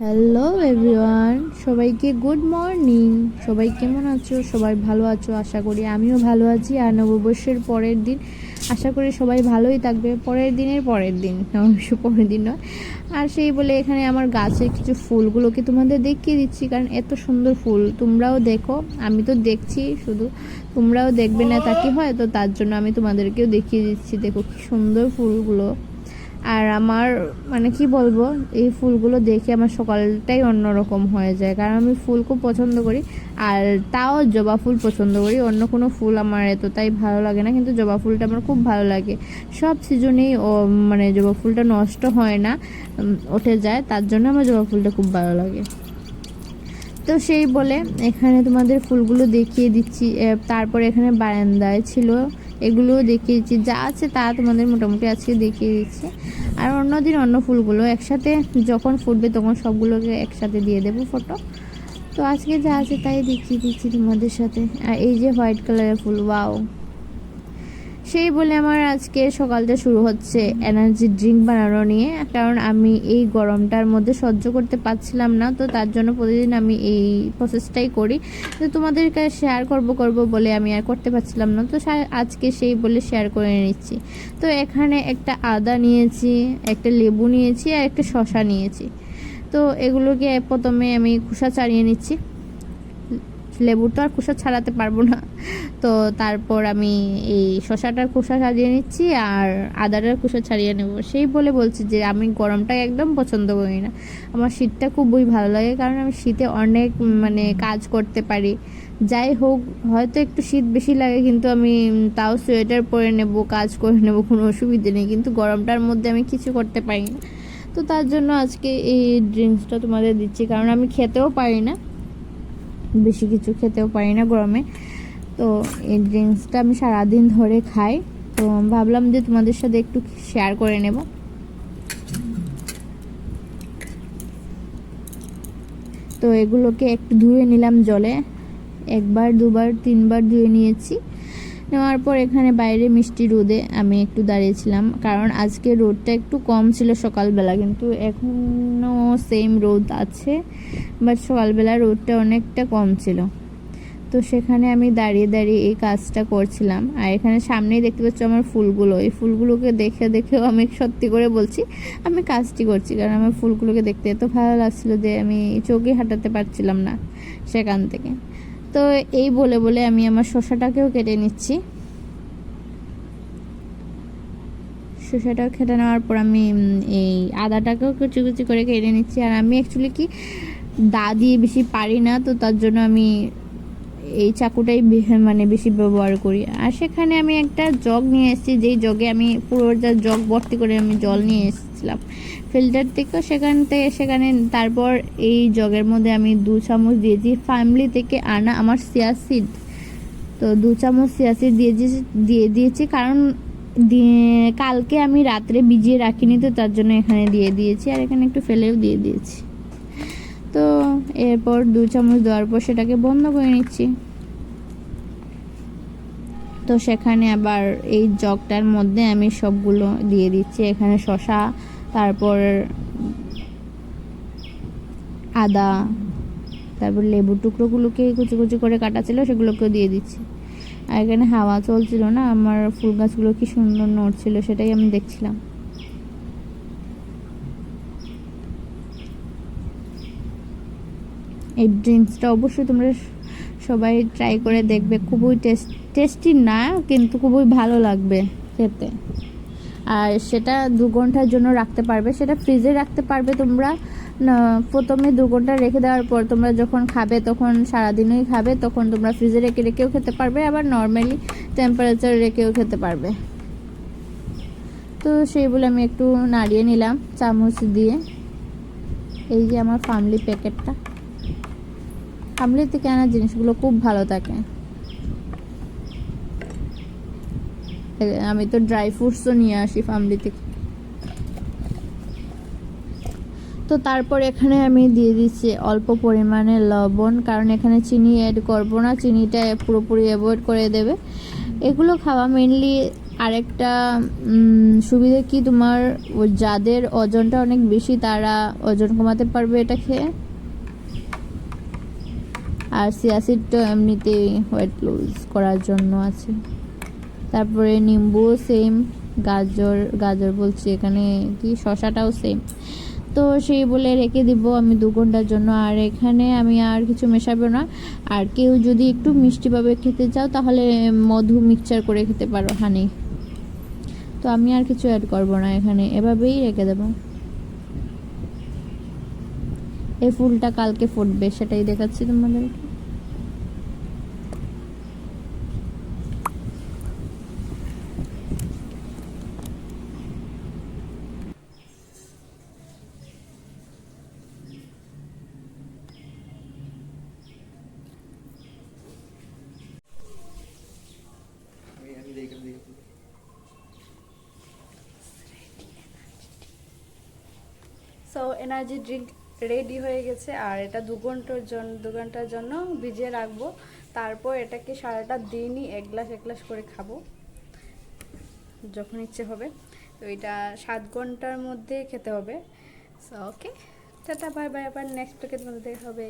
Hello everyone সবাইকে good morning সবাই কেমন আছো? সবাই ভালো আছো? আশা করি আমিও ভালো আছি। আর নববর্ষের পরের দিন, আশা করি সবাই ভালোই থাকবে। পরের দিনের পরের দিন অবশ্য পরের দিন নয়। আর সেই বলে এখানে আমার গাছের কিছু ফুলগুলোকে তোমাদের দেখিয়ে দিচ্ছি, কারণ এত সুন্দর ফুল। তোমরাও দেখো। আমি তো দেখছি শুধু। তোমরাও দেখবে না তা কি হয়? তো তার জন্য আমি তোমাদেরকেও দেখিয়ে দিচ্ছি। দেখো কি সুন্দর ফুলগুলো। আর আমার মানে কি বলব, এই ফুলগুলো দেখে আমার সকালটাই অন্যরকম হয়ে যায়। কারণ আমি ফুল খুব পছন্দ করি, আর তাও জবা ফুল পছন্দ করি। অন্য কোনো ফুল আমার এতটাই ভালো লাগে না, কিন্তু জবা ফুলটা আমার খুব ভালো লাগে। সব সিজনেই ও মানে জবা ফুলটা নষ্ট হয় না উঠে যায়, তার জন্য আমার জবা ফুলটা খুব ভালো লাগে। তো সেই বলে এখানে তোমাদের ফুলগুলো দেখিয়ে দিচ্ছি। তারপর এখানে বারান্দায় ছিল এগুলোও দেখিয়ে দিচ্ছি যা আছে তা তোমাদের মোটামুটি আজকে দেখিয়ে দিচ্ছি আর অন্যদিন অন্য ফুলগুলো একসাথে যখন ফুটবে তখন সবগুলোকে একসাথে দিয়ে দেবো ফটো তো আজকে যা আছে তাই দেখিয়ে দিচ্ছি তোমাদের সাথে। আর এই যে হোয়াইট কালারের ফুল ওয়াও সেই বলে আমার আজকে সকালটা শুরু হচ্ছে এনার্জি ড্রিঙ্ক বানানো নিয়ে। কারণ আমি এই গরমটার মধ্যে সহ্য করতে পারছিলাম না, তো তার জন্য প্রতিদিন আমি এই প্রসেসটাই করি। তো তোমাদেরকে শেয়ার করব করব বলে আমি আর করতে পারছিলাম না, তো আজকে সেই বলে শেয়ার করে নিচ্ছি। তো এখানে একটা আদা নিয়েছি, একটা লেবু নিয়েছি আর একটা শশা নিয়েছি। তো এগুলোকে প্রথমে আমি খোসা ছাড়িয়ে নিচ্ছি। লেবুর তো আর খোসা ছাড়াতে পারব না। তো তারপর আমি এই শশাটার খোসা ছাড়িয়ে নিচ্ছি আর আদাটার খোসা ছাড়িয়ে নেব। সেই বলে বলছি যে আমি গরমটা একদম পছন্দ করি না। আমার শীতটা খুবই ভালো লাগে কারণ আমি শীতে অনেক মানে কাজ করতে পারি। যাই হোক, হয়তো একটু শীত বেশি লাগে কিন্তু আমি তাও সোয়েটার পরে নেব, কাজ করে নেব, কোনো অসুবিধে নেই। কিন্তু গরমটার মধ্যে আমি কিছু করতে পারি না। তো তার জন্য আজকে এই ড্রিঙ্কসটা তোমাদের দিচ্ছি কারণ আমি খেতেও পারি না। বেশি কিছু খেতেও পারি না গরমে। তো এই ড্রিঙ্কসটা আমি সারাদিন ধরে খাই। তো ভাবলাম যে তোমাদের সাথে একটু শেয়ার করে নেব। তো এগুলোকে একটু ধুয়ে নিলাম জলে। একবার, দুবার, তিনবার ধুয়ে নিয়েছি। নেওয়ার পর এখানে বাইরে মিষ্টি রোদে আমি একটু দাঁড়িয়েছিলাম। কারণ আজকে রোদটা একটু কম ছিল সকালবেলা, কিন্তু এখনও সেম রোদ আছে বাট সকালবেলা রোদটা অনেকটা কম ছিল। তো সেখানে আমি দাঁড়িয়ে দাঁড়িয়ে এই কাজটা করছিলাম। আর এখানে সামনেই দেখতে পাচ্ছ আমার ফুলগুলো। এই ফুলগুলোকে দেখে দেখেও আমি সত্যি করে বলছি, আমি কাজটি করছি। কারণ আমার ফুলগুলোকে দেখতে এত ভালো লাগছিল যে আমি চোখে হাঁটাতে পারছিলাম না সেখান থেকে। তো এই বলে বলে আমি আমার শসাটাকেও কেটে নিচ্ছি। শসাটাও খেটে নেওয়ার পর আমি এই আদাটাকেও কুচি কুচি করে কেটে নিচ্ছি। আর আমি অ্যাকচুয়ালি কি দা দিয়ে বেশি পারি না, তো তার জন্য আমি এই চাকুটাই মানে বেশি ব্যবহার করি। আর সেখানে আমি একটা জগ নিয়ে এসেছি, যেই জগে আমি পুরো জগ ভর্তি করে আমি জল নিয়ে এসেছিলাম ফিল্টার থেকে সেখান থেকে সেখানে তারপর এই জগের মধ্যে আমি দু চামচ দিয়েছি। ফ্যামিলি থেকে আনা আমার সিয়াসিড তো দু চামচ সিয়াসিড দিয়েছি- দিয়ে দিয়েছি কারণ কালকে আমি রাত্রে ভিজিয়ে রাখিনি তো তার জন্য এখানে দিয়ে দিয়েছি আর এখানে একটু ফেলেও দিয়ে দিয়েছি। তো এরপর দু চামচ দেওয়ার পর সেটাকে বন্ধ করে নিচ্ছি। তো সেখানে আবার এই জগটার মধ্যে আমি সবগুলো দিয়ে দিচ্ছি। এখানে শশা তারপর আদা, তারপর লেবুর টুকরোগুলোকে কুচি কুচি করে কাটা ছিল, সেগুলোকেও দিয়ে দিচ্ছি। আর এখানে হাওয়া চলছিল না, আমার ফুল গাছগুলো কি সুন্দর নড়ছিল সেটাই আমি দেখছিলাম। এই ড্রিঙ্কসটা অবশ্যই তোমরা সবাই ট্রাই করে দেখবে। খুবই টেস্ট টেস্টি না, কিন্তু খুবই ভালো লাগবে খেতে। আর সেটা দু ঘণ্টার জন্য রাখতে পারবে। সেটা ফ্রিজে রাখতে পারবে তোমরা। প্রথমে দু ঘণ্টা রেখে দেওয়ার পর তোমরা যখন খাবে, তখন সারাদিনই খাবে, তখন তোমরা ফ্রিজে রেখে, রেখেও খেতে পারবে। আবার নর্মালি টেম্পারেচার রেখেও খেতে পারবে। তো সেই বলে আমি একটু নাড়িয়ে নিলাম চামচ দিয়ে। এই যে আমার ফার্মলি প্যাকেটটা ফার্মলি থেকে আনা জিনিসগুলো খুব ভালো থাকে। আমি তো ড্রাই ফ্রুটসও নিয়ে আসি ফার্মলি থেকে তো তারপর এখানে আমি দিয়ে দিচ্ছি অল্প পরিমাণে লবণ, কারণ এখানে চিনি অ্যাড করব না, চিনিটা পুরোপুরি অ্যাভয়েড করে দেবে। এগুলো খাওয়া মেনলি আরেকটা সুবিধা কি তোমার? যাদের ওজনটা অনেক বেশি, তারা ওজন কমাতে পারবে এটা খেয়ে। আর সিয়াসিড তো এমনিতেই ওয়েট লুজ করার জন্য আছে। তারপরে নিম্বু, সেম, গাজর গাজর বলছি এখানে কি শশাটাও সেম। তো সেই বলে রেখে দিব আমি দু ঘণ্টার জন্য। আর এখানে আমি আর কিছু মেশাবো না। আর কেউ যদি একটু মিষ্টিভাবে খেতে চাও, তাহলে মধু মিক্সচার করে খেতে পারো হানি তো আমি আর কিছু অ্যাড করব না এখানে। এভাবেই রেখে দেবো। এই ফুলটা কালকে ফুটবে, সেটাই দেখাচ্ছি তোমাদেরকে সো এনার্জি ড্রিঙ্ক রেডি হয়ে গেছে আর এটা দু ঘণ্টার জন্য দু ঘণ্টার জন্য ভিজিয়ে রাখব। তারপর এটাকে সারাটা দিনই এক গ্লাস এক গ্লাস করে খাব, যখন ইচ্ছে হবে। তো এটা সাত ঘণ্টার মধ্যে খেতে হবে। So okay tata bye bye আবার নেক্সট প্যাকেট মধ্যে দেখা হবে।